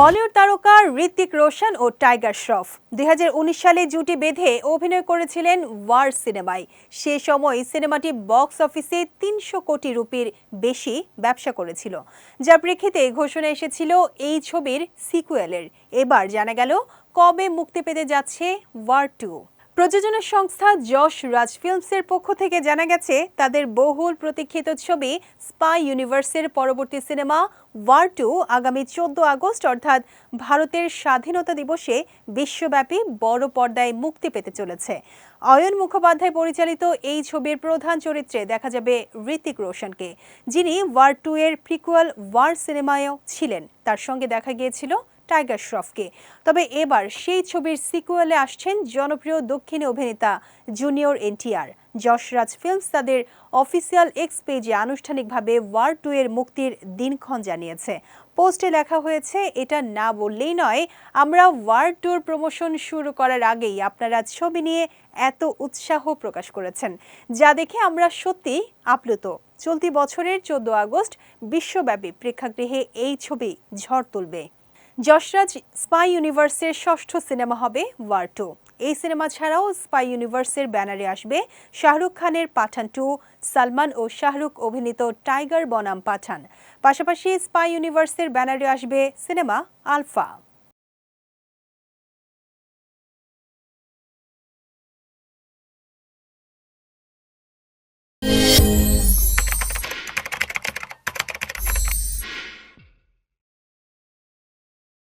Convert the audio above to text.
বলিউড তারকা ঋতিক রোশন ও টাইগার শ্রফ। দুই হাজার উনিশ সালে জুটি বেঁধে অভিনয় করেছিলেন ওয়ার সিনেমায়। সে সময় সিনেমাটি বক্স অফিসে তিনশো কোটি রুপির বেশি ব্যবসা করেছিল। যার প্রেক্ষিতে ঘোষণা এসেছিল এই ছবির সিকুয়েলের। এবার জানা গেল কবে মুক্তি পেতে যাচ্ছে ওয়ার টু। প্রযোজনা সংস্থা যশ রাজ ফিল্মসের পক্ষ থেকে জানা গেছে, তাদের বহুল প্রতীক্ষিত ছবি স্পাই ইউনিভার্সের পরবর্তী সিনেমা ওয়ার টু আগামী চোদ্দ আগস্ট, অর্থাৎ ভারতের স্বাধীনতা দিবসে বিশ্বব্যাপী বড় পর্দায় মুক্তি পেতে চলেছে। অয়ন মুখোপাধ্যায় পরিচালিত এই ছবির প্রধান চরিত্রে দেখা যাবে ঋতিক রোশনকে, যিনি ওয়ার টু এর প্রিকুয়াল ওয়ার সিনেমায়ও ছিলেন। তার সঙ্গে দেখা গিয়েছিল টাইগার শ্রফকে। তবে এবার সেই ছবির সিকুয়েলে আসছেন জনপ্রিয় দক্ষিণী অভিনেতা জুনিয়র এনটিআর। যশরাজ ফিল্মস তাদের অফিসিয়াল এক্স পেজে আনুষ্ঠানিকভাবে ওয়ার টু এর মুক্তির দিনক্ষণ জানিয়েছে। পোস্টে লেখা হয়েছে, এটা না বললেই নয়, আমরা ওয়ার টুর প্রমোশন শুরু করার আগেই আপনারা ছবি নিয়ে এত উৎসাহ প্রকাশ করেছেন। যা দেখে আমরা সত্যি আপ্লুত। চলতি বছরের চোদ্দ আগস্ট বিশ্বব্যাপী প্রেক্ষাগৃহে এই ছবি ঝড় তুলবে। যশরাজ স্পাই ইউনিভার্সের ষষ্ঠ সিনেমা হবে ওয়ার টু। এই সিনেমা ছাড়াও স্পাই ইউনিভার্সের ব্যানারে আসবে শাহরুখ খানের পাঠান টু, সালমান ও শাহরুখ অভিনীত টাইগার বনাম পাঠান। পাশাপাশি স্পাই ইউনিভার্সের ব্যানারে আসবে সিনেমা আলফা।